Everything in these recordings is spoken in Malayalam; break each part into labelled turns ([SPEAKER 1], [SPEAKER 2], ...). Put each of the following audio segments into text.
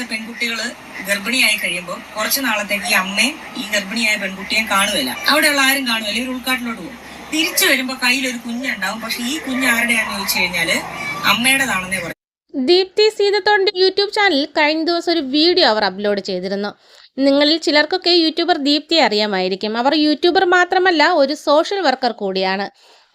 [SPEAKER 1] പൂർത്തിയാവാത്ത പെൺകുട്ടികൾ ഗർഭിണിയായി കഴിയുമ്പോൾ കുറച്ചു നാളത്തേക്ക് ഈ അമ്മയും ഈ ഗർഭിണിയായ പെൺകുട്ടിയും കാണുമല്ല അവിടെയുള്ള ആരും കാണുവല്ല ഒരു ഉൾക്കാട്ടിലോട്ട് പോകും. തിരിച്ചു വരുമ്പോ കയ്യിൽ ഒരു കുഞ്ഞുണ്ടാവും. പക്ഷെ ഈ കുഞ്ഞ് ആരുടെയാണെന്ന് ചോദിച്ചു കഴിഞ്ഞാൽ അമ്മയുടേതാണെന്നേ പറയും.
[SPEAKER 2] ദീപ്തി സീതത്തോണ്ടി യൂട്യൂബ് ചാനലിൽ കഴിഞ്ഞ ദിവസം ഒരു വീഡിയോ അവർ അപ്ലോഡ് ചെയ്തിരുന്നു. നിങ്ങളിൽ ചിലർക്കൊക്കെ യൂട്യൂബർ ദീപ്തിയെ അറിയാമായിരിക്കും. അവർ യൂട്യൂബർ മാത്രമല്ല ഒരു സോഷ്യൽ വർക്കർ കൂടിയാണ്.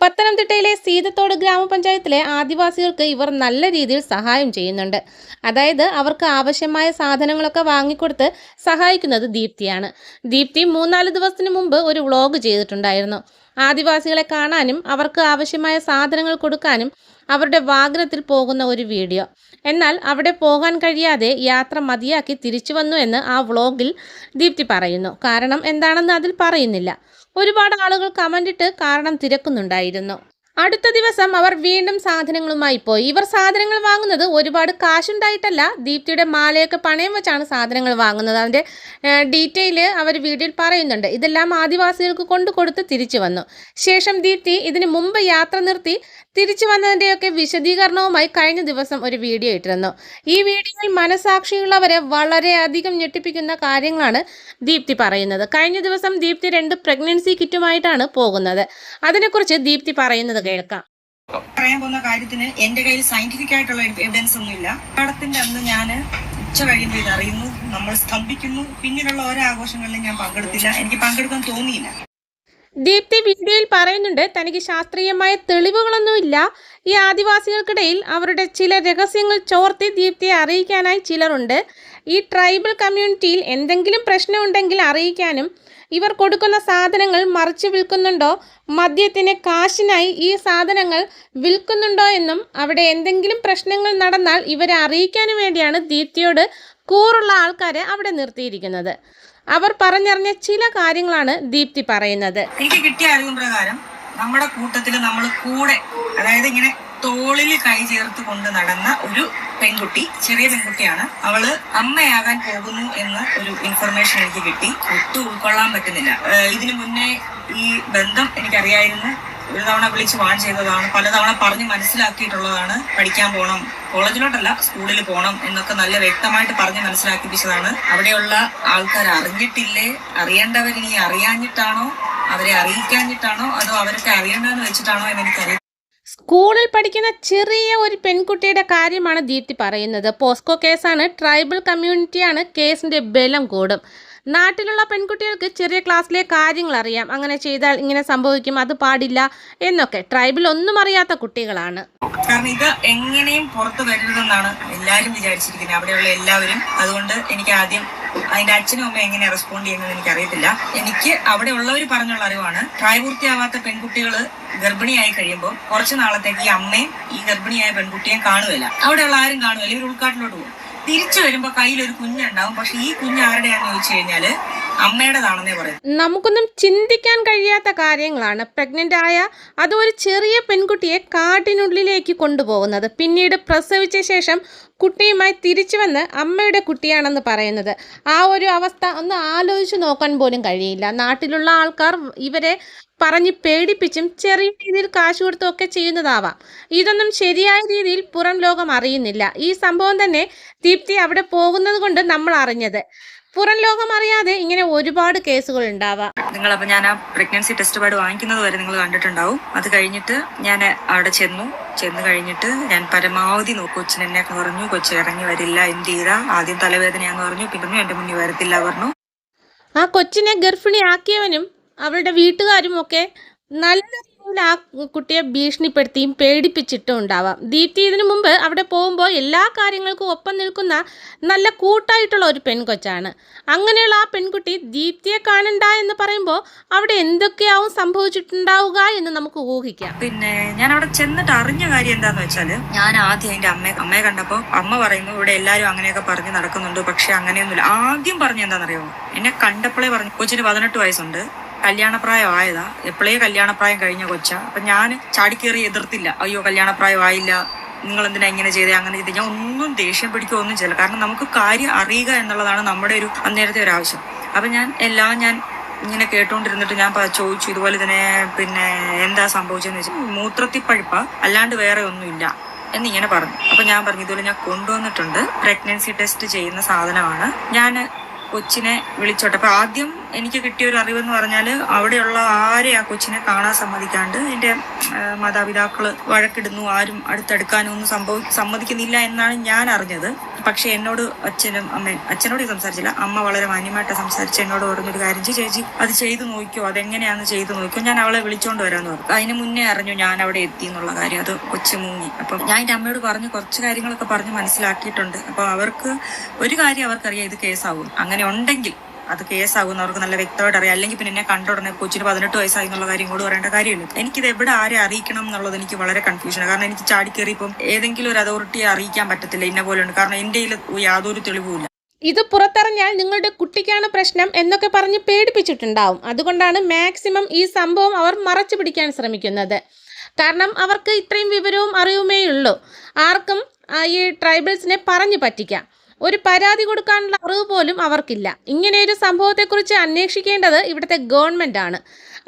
[SPEAKER 2] പത്തനംതിട്ടയിലെ സീതത്തോട് ഗ്രാമപഞ്ചായത്തിലെ ആദിവാസികൾക്ക് ഇവർ നല്ല രീതിയിൽ സഹായം ചെയ്യുന്നുണ്ട്. അതായത് അവർക്ക് ആവശ്യമായ സാധനങ്ങളൊക്കെ വാങ്ങിക്കൊടുത്ത് സഹായിക്കുന്നത് ദീപ്തിയാണ്. ദീപ്തി മൂന്നാൽ ദിവസത്തിന് മുമ്പ് ഒരു വ്ളോഗ് ചെയ്തിട്ടുണ്ടായിരുന്നു. ആദിവാസികളെ കാണാനും അവർക്ക് ആവശ്യമായ സാധനങ്ങൾ കൊടുക്കാനും അവരുടെ വാഹനത്തിൽ പോകുന്ന ഒരു വീഡിയോ. എന്നാൽ അവിടെ പോകാൻ കഴിയാതെ യാത്ര മതിയാക്കി തിരിച്ചു വന്നു എന്ന് ആ വ്ളോഗിൽ ദീപ്തി പറയുന്നു. കാരണം എന്താണെന്ന് അതിൽ പറയുന്നില്ല. ഒരുപാട് ആളുകൾ കമന്റ് ഇട്ട് കാരണം തിരക്കുന്നുണ്ടായിരുന്നു. അടുത്ത ദിവസം അവർ വീണ്ടും സാധനങ്ങളുമായി പോയി. ഇവർ സാധനങ്ങൾ വാങ്ങുന്നത് ഒരുപാട് കാശുണ്ടായിട്ടല്ല. ദീപ്തിയുടെ മാലയൊക്കെ പണയം വെച്ചാണ് സാധനങ്ങൾ വാങ്ങുന്നത്. അതിന്റെ ഡീറ്റെയിൽ അവർ വീഡിയോയിൽ പറയുന്നുണ്ട്. ഇതെല്ലാം ആദിവാസികൾക്ക് കൊണ്ടു കൊടുത്ത് തിരിച്ചു വന്നു. ശേഷം ദീപ്തി ഇതിന് മുമ്പ് യാത്ര നിർത്തി തിരിച്ചു വന്നതിന്റെയൊക്കെ വിശദീകരണവുമായി കഴിഞ്ഞ ദിവസം ഒരു വീഡിയോ ഇട്ടിരുന്നു. ഈ വീഡിയോയിൽ മനസാക്ഷിയുള്ളവരെ വളരെയധികം ഞെട്ടിപ്പിക്കുന്ന കാര്യങ്ങളാണ് ദീപ്തി പറയുന്നത്. കഴിഞ്ഞ ദിവസം ദീപ്തി രണ്ട് പ്രഗ്നൻസി കിറ്റുമായിട്ടാണ് പോകുന്നത്. അതിനെക്കുറിച്ച് ദീപ്തി പറയുന്നത് കേൾക്കാം
[SPEAKER 1] പറയാൻ പോകുന്ന കാര്യത്തിന് എന്റെ കയ്യിൽ സയന്റിഫിക് ആയിട്ടുള്ള എവിഡൻസ് ഒന്നുമില്ല പാടത്തിന്റെ അന്ന് ഞാൻ ഉച്ച കഴിയുമ്പോൾ ഇത് അറിയുന്നു നമ്മൾ സ്തംഭിക്കുന്നു. പിന്നീടുള്ള ഓരോ ആഘോഷങ്ങളിലും ഞാൻ പങ്കെടുത്തില്ല. എനിക്ക് പങ്കെടുക്കാൻ തോന്നിയില്ല.
[SPEAKER 2] ദീപ്തി വീഡിയോയിൽ പറയുന്നുണ്ട് തനിക്ക് ശാസ്ത്രീയമായ തെളിവുകളൊന്നുമില്ല ഈ ആദിവാസികൾക്കിടയിൽ അവരുടെ ചില രഹസ്യങ്ങൾ ചോർത്തി ദീപ്തിയെ അറിയിക്കാനായി ചിലരുണ്ട്. ഈ ട്രൈബൽ കമ്മ്യൂണിറ്റിയിൽ എന്തെങ്കിലും പ്രശ്നമുണ്ടെങ്കിൽ അറിയിക്കാനും ഇവർ കൊടുക്കുന്ന സാധനങ്ങൾ മറിച്ച് വിൽക്കുന്നുണ്ടോ? മദ്യത്തിന് കാശിനായി ഈ സാധനങ്ങൾ വിൽക്കുന്നുണ്ടോ എന്നും അവിടെ എന്തെങ്കിലും പ്രശ്നങ്ങൾ നടന്നാൽ ഇവരെ അറിയിക്കാനും വേണ്ടിയാണ് ദീപ്തിയോട് കൂറുള്ള ആൾക്കാരെ അവിടെ നിർത്തിയിരിക്കുന്നത്. അവർ പറഞ്ഞറിഞ്ഞ ചില കാര്യങ്ങളാണ് ദീപ്തി പറയുന്നത്.
[SPEAKER 1] എനിക്ക് കിട്ടിയ അറിവും പ്രകാരം നമ്മുടെ കൂട്ടത്തിൽ നമ്മൾ കൂടെ അതായത് ഇങ്ങനെ തോളിൽ കൈ ചേർത്ത് കൊണ്ട് നടന്ന ഒരു പെൺകുട്ടി ചെറിയ പെൺകുട്ടിയാണ്. അവൾ അമ്മയാകാൻ പോകുന്നു എന്ന ഒരു ഇൻഫർമേഷൻ എനിക്ക് കിട്ടി. ഒട്ടും ഉൾക്കൊള്ളാൻ പറ്റുന്നില്ല. ഇതിനു മുന്നേ ഈ ബന്ധം എനിക്കറിയായിരുന്നു. ഒരു തവണ വിളിച്ച് വാൺ ചെയ്തതാണ്. പലതവണ പറഞ്ഞ് മനസ്സിലാക്കിയിട്ടുള്ളതാണ്. പഠിക്കാൻ പോകണം കോളേജിലോട്ടല്ല സ്കൂളിൽ പോകണം എന്നൊക്കെ നല്ല വ്യക്തമായിട്ട് പറഞ്ഞ് മനസ്സിലാക്കിപ്പിച്ചതാണ്. അവിടെയുള്ള ആൾക്കാർ അറിഞ്ഞിട്ടില്ലേ? അറിയേണ്ടവരിനി അറിയാഞ്ഞിട്ടാണോ? അവരെ അറിയിക്കാഞ്ഞിട്ടാണോ? അതോ അവരൊക്കെ അറിയേണ്ടതെന്ന് വെച്ചിട്ടാണോ എന്ന് എനിക്കറിയാം
[SPEAKER 2] സ്കൂളിൽ പഠിക്കുന്ന ചെറിയ ഒരു പെൺകുട്ടിയുടെ കാര്യമാണ് ദീപ്തി പറയുന്നത്. പോസ്കോ കേസാണ്. ട്രൈബൽ കമ്മ്യൂണിറ്റിയാണ് കേസിന്റെ ബലം കൂടും. നാട്ടിലുള്ള പെൺകുട്ടികൾക്ക് ചെറിയ ക്ലാസ്സിലെ കാര്യങ്ങൾ അറിയാം. അങ്ങനെ ചെയ്താൽ ഇങ്ങനെ സംഭവിക്കും. അത് പാടില്ല എന്നൊക്കെ. ട്രൈബിൽ ഒന്നും അറിയാത്ത കുട്ടികളാണ്.
[SPEAKER 1] കാരണം ഇത് എങ്ങനെയും പുറത്തു വരരുതെന്നാണ് എല്ലാവരും വിചാരിച്ചിരിക്കുന്നത്. അവിടെയുള്ള എല്ലാവരും. അതുകൊണ്ട് എനിക്ക് ആദ്യം അതിന്റെ അച്ഛനും അമ്മയും എങ്ങനെ റെസ്പോണ്ട് ചെയ്യുന്നത് എനിക്ക് അറിയത്തില്ല എനിക്ക് അവിടെ ഉള്ളവർ പറഞ്ഞുള്ള അറിവാണ്. പ്രായപൂർത്തിയാവാത്ത പെൺകുട്ടികൾ ഗർഭിണിയായി കഴിയുമ്പോൾ കുറച്ചു നാളത്തേക്ക് ഈ അമ്മയും ഈ ഗർഭിണിയായ പെൺകുട്ടിയും കാണുകയില്ല. ഉള്ള ആരും കാണുകയില്ല. ഇവർ ഉൾക്കാട്ടിലോട്ട് പോകും. തിരിച്ചു വരുമ്പോൾ കയ്യിൽ ഒരു കുഞ്ഞുണ്ടാവും. പക്ഷെ ഈ കുഞ്ഞ് ആരുടെയാണെന്ന് ചോദിച്ചു കഴിഞ്ഞാൽ അമ്മയുടേതാണെന്നേ പറയുന്നത്.
[SPEAKER 2] നമുക്കൊന്നും ചിന്തിക്കാൻ കഴിയാത്ത കാര്യങ്ങളാണ് പ്രഗ്നന്റ് ആയ അത് ഒരു ചെറിയ പെൺകുട്ടിയെ കാട്ടിനുള്ളിലേക്ക് കൊണ്ടുപോകുന്നത്. പിന്നീട് പ്രസവിച്ച ശേഷം കുട്ടിയുമായി തിരിച്ചു വന്ന് അമ്മയുടെ കുട്ടിയാണെന്ന് പറയുന്നത്. ആ ഒരു അവസ്ഥ ഒന്ന് ആലോചിച്ച് നോക്കാൻ പോലും കഴിയില്ല. നാട്ടിലുള്ള ആൾക്കാർ ഇവരെ പറഞ്ഞ് പേടിപ്പിച്ചും ചെറിയ രീതിയിൽ കാശ് കൊടുത്തും ഒക്കെ ചെയ്യുന്നതാവാം. ഇതൊന്നും ശരിയായ രീതിയിൽ പുറം ലോകം അറിയുന്നില്ല. ഈ സംഭവം തന്നെ ദീപ്തി അവിടെ പോകുന്നത് കൊണ്ട് നമ്മൾ അറിഞ്ഞത്. പുറം ലോകം അറിയാതെ ഇങ്ങനെ ഒരുപാട് കേസുകൾ ഉണ്ടാവാം.
[SPEAKER 1] നിങ്ങൾ അപ്പൊ ഞാൻ ആ പ്രഗ്നൻസി ടെസ്റ്റ് പാഡ് വാങ്ങിക്കുന്നത് വരെ നിങ്ങൾ കണ്ടിട്ടുണ്ടാവും. അത് കഴിഞ്ഞിട്ട് ഞാൻ അവിടെ ചെന്നു. ചെന്ന് കഴിഞ്ഞിട്ട് ഞാൻ പരമാവധി നോക്കും. കൊച്ചിന് എന്നെ പറഞ്ഞു കൊച്ചു ഇറങ്ങി വരില്ല എന്ത് ചെയ്താ? ആദ്യം തലവേദനയാന്ന് പറഞ്ഞു പിന്നെ എന്റെ മുന്നിൽ വരത്തില്ല പറഞ്ഞു.
[SPEAKER 2] ആ കൊച്ചിനെ ഗർഭിണിയാക്കിയവനും അവളുടെ വീട്ടുകാരും ഒക്കെ നല്ല ആ കുട്ടിയെ ഭീഷണിപ്പെടുത്തിയും പേടിപ്പിച്ചിട്ടും ഉണ്ടാവാം. ദീപ്തി ഇതിനു മുമ്പ് അവിടെ പോകുമ്പോൾ എല്ലാ കാര്യങ്ങൾക്കും ഒപ്പം നിൽക്കുന്ന നല്ല കൂട്ടായിട്ടുള്ള ഒരു പെൺകൊച്ചാണ്. അങ്ങനെയുള്ള ആ പെൺകുട്ടി ദീപ്തിയെ കാണണ്ട എന്ന് പറയുമ്പോൾ അവിടെ എന്തൊക്കെയാവും സംഭവിച്ചിട്ടുണ്ടാവുക എന്ന് നമുക്ക് ഊഹിക്കാം.
[SPEAKER 1] പിന്നെ ഞാൻ അവിടെ ചെന്നിട്ട് അറിഞ്ഞ കാര്യം എന്താന്ന് വെച്ചാൽ ഞാൻ ആദ്യം എന്റെ അമ്മയെ അമ്മയെ കണ്ടപ്പോ അമ്മ പറയുന്നു ഇവിടെ എല്ലാരും അങ്ങനെയൊക്കെ പറഞ്ഞ് നടക്കുന്നുണ്ട് പക്ഷെ അങ്ങനെയൊന്നുമില്ല. ആദ്യം പറഞ്ഞ എന്താണെന്നറിയോ എന്നെ കണ്ടപ്പോഴേ പറഞ്ഞു കൊച്ചിന് പതിനെട്ട് വയസ്സുണ്ട്. കല്യാണപ്രായം ആയതാ എപ്പോഴേ കല്യാണപ്രായം കഴിഞ്ഞ കൊച്ച. അപ്പൊ ഞാൻ ചാടിക്കേറി എതിർത്തില്ല. അയ്യോ കല്യാണപ്രായമായില്ല. നിങ്ങൾ എന്തിനാ ഇങ്ങനെ ചെയ്തേ? അങ്ങനെ ചെയ്തേ. ഞാൻ ഒന്നും ദേഷ്യം പിടിക്കുക ഒന്നും ചെയ്യില്ല കാരണം നമുക്ക് കാര്യം അറിയുക എന്നുള്ളതാണ് നമ്മുടെ ഒരു അന്നേരത്തെ ഒരു ആവശ്യം. അപ്പൊ ഞാൻ എല്ലാം ഞാൻ ഇങ്ങനെ കേട്ടോണ്ടിരുന്നിട്ട് ഞാൻ ചോദിച്ചു ഇതുപോലെ തന്നെ പിന്നെ എന്താ സംഭവിച്ചെന്ന് വെച്ചാൽ മൂത്രത്തിപ്പഴുപ്പ. അല്ലാണ്ട് വേറെ ഒന്നുമില്ല എന്നിങ്ങനെ പറഞ്ഞു. അപ്പൊ ഞാൻ പറഞ്ഞു ഇതുപോലെ ഞാൻ കൊണ്ടുവന്നിട്ടുണ്ട്. പ്രഗ്നൻസി ടെസ്റ്റ് ചെയ്യുന്ന സാധനമാണ്. ഞാൻ കൊച്ചിനെ വിളിച്ചോട്ടെ. അപ്പൊ ആദ്യം എനിക്ക് കിട്ടിയ ഒരു അറിവെന്ന് പറഞ്ഞാൽ അവിടെയുള്ള ആരെ ആ കൊച്ചിനെ കാണാൻ സമ്മതിക്കാണ്ട് എന്റെ മാതാപിതാക്കൾ വഴക്കിടുന്നു ആരും അടുത്തെടുക്കാനും ഒന്നും സംഭവി സമ്മതിക്കുന്നില്ല എന്നാണ് ഞാൻ അറിഞ്ഞത്. പക്ഷെ എന്നോട് അച്ഛനും അമ്മ അച്ഛനോട് സംസാരിച്ചില്ല അമ്മ വളരെ മാന്യമായിട്ട് സംസാരിച്ച് എന്നോട് പറഞ്ഞൊരു കാര്യം ചേച്ചി അത് ചെയ്തു നോക്കിയോ അതെങ്ങനെയാന്ന് ചെയ്തു നോക്കിയോ ഞാൻ അവളെ വിളിച്ചോണ്ട് വരാന്ന് പറഞ്ഞു. അതിന് മുന്നേ അറിഞ്ഞു ഞാൻ അവിടെ എത്തി എന്നുള്ള കാര്യം അത് കൊച്ചു മുങ്ങി. അപ്പം ഞാൻ എന്റെ അമ്മയോട് പറഞ്ഞ് കുറച്ച് കാര്യങ്ങളൊക്കെ പറഞ്ഞ് മനസ്സിലാക്കിയിട്ടുണ്ട്. അപ്പോൾ അവർക്ക് ഒരു കാര്യം അവർക്കറിയാം ഇത് കേസാവും. അങ്ങനെ ഉണ്ടെങ്കിൽ അത് കേസാകും നല്ല വ്യക്തമായിട്ട് അറിയാം. അല്ലെങ്കിൽ പിന്നെ എന്നെ കണ്ട ഉടനെ കൊച്ചിന് പതിനെട്ട് വയസ്സായി എന്നുള്ള കാര്യം കൂടെ പറയേണ്ട കാര്യമില്ല. എനിക്കിത് എവിടെ ആരെ അറിയിക്കണം എന്നുള്ളത് എനിക്ക് വളരെ കൺഫ്യൂഷനാണ് കാരണം എനിക്ക് ചാടിക്കേറി ഇപ്പം ഏതെങ്കിലും ഒരു അതോറിറ്റിയെ അറിയിക്കാൻ പറ്റത്തില്ല ഇന്ന പോലെ ഉണ്ട്. കാരണം കയ്യിൽ യാതൊരു തെളിവുമില്ല.
[SPEAKER 2] ഇത് പുറത്തറിഞ്ഞാൽ നിങ്ങളുടെ കുട്ടിക്കാണ് പ്രശ്നം എന്നൊക്കെ പറഞ്ഞ് പേടിപ്പിച്ചിട്ടുണ്ടാവും. അതുകൊണ്ടാണ് മാക്സിമം ഈ സംഭവം അവർ മറച്ചു പിടിക്കാൻ ശ്രമിക്കുന്നത്. കാരണം അവർക്ക് ഇത്രയും വിവരവും അറിവുമേ ഉള്ളൂ ആർക്കും ഈ ട്രൈബൽസിനെ പറഞ്ഞു പറ്റിക്കാം. ഒരു പരാതി കൊടുക്കാനുള്ള അറിവ് പോലും അവർക്കില്ല. ഇങ്ങനെയൊരു സംഭവത്തെക്കുറിച്ച് അന്വേഷിക്കേണ്ടത് ഇവിടുത്തെ ഗവൺമെന്റ് ആണ്.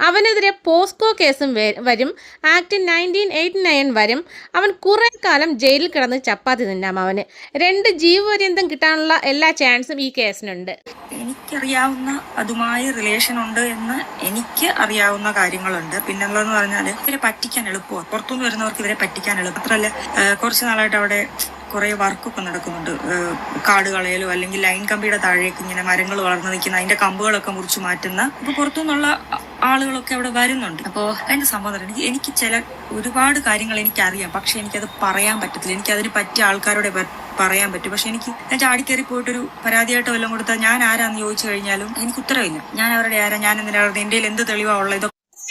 [SPEAKER 2] അവനെതിരെ പോസ്കോ കേസും വരും. ആക്ട് നയന്റീൻ എയ്റ്റി നയൻ വരും. അവൻ കുറേ കാലം ജയിലിൽ കിടന്ന് ചപ്പാത്തി തിന്നാം അവന്. രണ്ട് ജീവപര്യന്തം കിട്ടാനുള്ള എല്ലാ ചാൻസും ഈ കേസിനുണ്ട്.
[SPEAKER 1] എനിക്കറിയാവുന്ന അതുമായി റിലേഷൻ ഉണ്ട് എന്ന് എനിക്ക് അറിയാവുന്ന കാര്യങ്ങളുണ്ട്. പിന്നുള്ളതെന്ന് പറഞ്ഞാൽ ഇവരെ പറ്റിക്കാൻ എളുപ്പമാണ്. പുറത്തുനിന്ന് വരുന്നവർക്ക് ഇവരെ പറ്റിക്കാൻ എളുപ്പം. മാത്രമല്ല കുറച്ച് നാളായിട്ട് അവിടെ കുറെ വർക്കൊക്കെ നടക്കുന്നുണ്ട്. കാട് കളയലോ അല്ലെങ്കിൽ ലൈൻ കമ്പിയുടെ താഴേക്ക് ഇങ്ങനെ മരങ്ങൾ വളർന്നു നിൽക്കുന്ന അതിന്റെ കമ്പുകളൊക്കെ മുറിച്ചു മാറ്റുന്ന അപ്പൊ പുറത്തുനിന്നുള്ള ആളുകളൊക്കെ അവിടെ വരുന്നുണ്ട്. അപ്പോ അതിന്റെ സംബന്ധം എനിക്ക് ചില ഒരുപാട് കാര്യങ്ങൾ എനിക്കറിയാം. പക്ഷെ എനിക്കത് പറയാൻ പറ്റത്തില്ല. എനിക്ക് അതിന് പറ്റിയ ആൾക്കാരോടെ പറയാൻ പറ്റും. പക്ഷെ എനിക്ക് ഞാൻ ചാടിക്കേറി പോയിട്ടൊരു പരാതിയായിട്ട് വല്ലതും കൊടുത്താൽ ഞാൻ ആരാന്ന് ചോദിച്ചു കഴിഞ്ഞാലും എനിക്ക് ഉത്തരവില്ല ഞാൻ അവരുടെ ആരാ? ഞാൻ എന്തിനാണ് എന്റെ എന്ത് തെളിവാ ഉള്ളത്?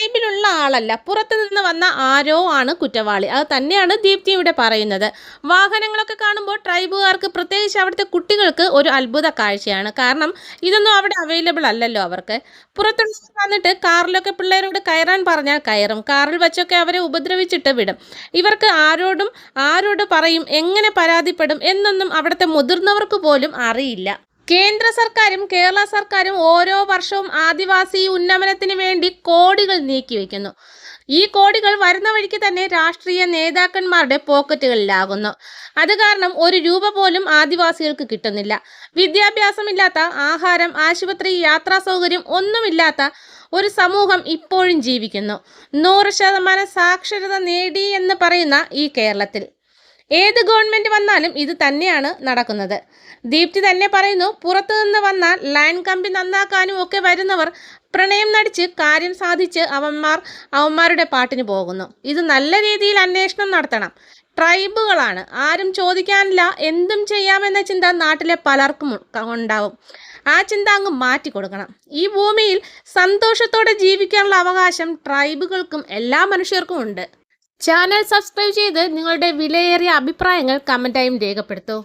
[SPEAKER 1] ഇതൊക്കെ
[SPEAKER 2] ആളല്ല. പുറത്തുനിന്ന് വന്ന ആരോ ആണ് കുറ്റവാളി. അത് തന്നെയാണ് ദീപ്തി ഇവിടെ പറയുന്നത്. വാഹനങ്ങളൊക്കെ കാണുമ്പോൾ ട്രൈബുകാർക്ക് പ്രത്യേകിച്ച് അവിടുത്തെ കുട്ടികൾക്ക് ഒരു അത്ഭുത കാഴ്ചയാണ്. കാരണം ഇതൊന്നും അവിടെ അവൈലബിൾ അല്ലല്ലോ അവർക്ക്. പുറത്തുള്ള വന്നിട്ട് കാറിലൊക്കെ പിള്ളേരോട് കയറാൻ പറഞ്ഞാൽ കയറും. കാറിൽ വെച്ചൊക്കെ അവരെ ഉപദ്രവിച്ചിട്ട് വിടും. ഇവർക്ക് ആരോടും ആരോട് പറയും എങ്ങനെ പരാതിപ്പെടും എന്നൊന്നും അവിടുത്തെ മുതിർന്നവർക്ക് പോലും അറിയില്ല. കേന്ദ്ര സർക്കാരും കേരള സർക്കാരും ഓരോ വർഷവും ആദിവാസി ഉന്നമനത്തിന് വേണ്ടി കോടികൾ നീക്കിവെക്കുന്നു. ഈ കോടികൾ വരുന്ന വഴിക്ക് തന്നെ രാഷ്ട്രീയ നേതാക്കന്മാരുടെ പോക്കറ്റുകളിലാകുന്നു. അത് കാരണം ഒരു രൂപ പോലും ആദിവാസികൾക്ക് കിട്ടുന്നില്ല. വിദ്യാഭ്യാസമില്ലാത്ത ആഹാരം ആശുപത്രി യാത്രാ സൗകര്യം ഒന്നുമില്ലാത്ത ഒരു സമൂഹം ഇപ്പോഴും ജീവിക്കുന്നു. നൂറ് ശതമാനം സാക്ഷരത നേടി എന്ന് പറയുന്ന ഈ കേരളത്തിൽ. ഏത് ഗവൺമെന്റ് വന്നാലും ഇത് തന്നെയാണ് നടക്കുന്നത്. ദീപ്തി തന്നെ പറയുന്നു പുറത്തുനിന്ന് വന്നാൽ ലൈൻ കമ്പി നന്നാക്കാനും ഒക്കെ വരുന്നവർ പ്രണയം നടിച്ച് കാര്യം സാധിച്ച് അവന്മാർ അവന്മാരുടെ പാട്ടിന് പോകുന്നു. ഇത് നല്ല രീതിയിൽ അന്വേഷണം നടത്തണം. ട്രൈബുകളാണ്. ആരും ചോദിക്കാനില്ല എന്തും ചെയ്യാമെന്ന ചിന്ത നാട്ടിലെ പലർക്കും ഉണ്ടാവും. ആ ചിന്ത അങ്ങ് മാറ്റി കൊടുക്കണം. ഈ ഭൂമിയിൽ സന്തോഷത്തോടെ ജീവിക്കാനുള്ള അവകാശം ട്രൈബുകൾക്കും എല്ലാ മനുഷ്യർക്കും ഉണ്ട്. ചാനൽ സബ്സ്ക്രൈബ് ചെയ്ത് നിങ്ങളുടെ വിലയേറിയ അഭിപ്രായങ്ങൾ കമന്റായും രേഖപ്പെടുത്തൂ.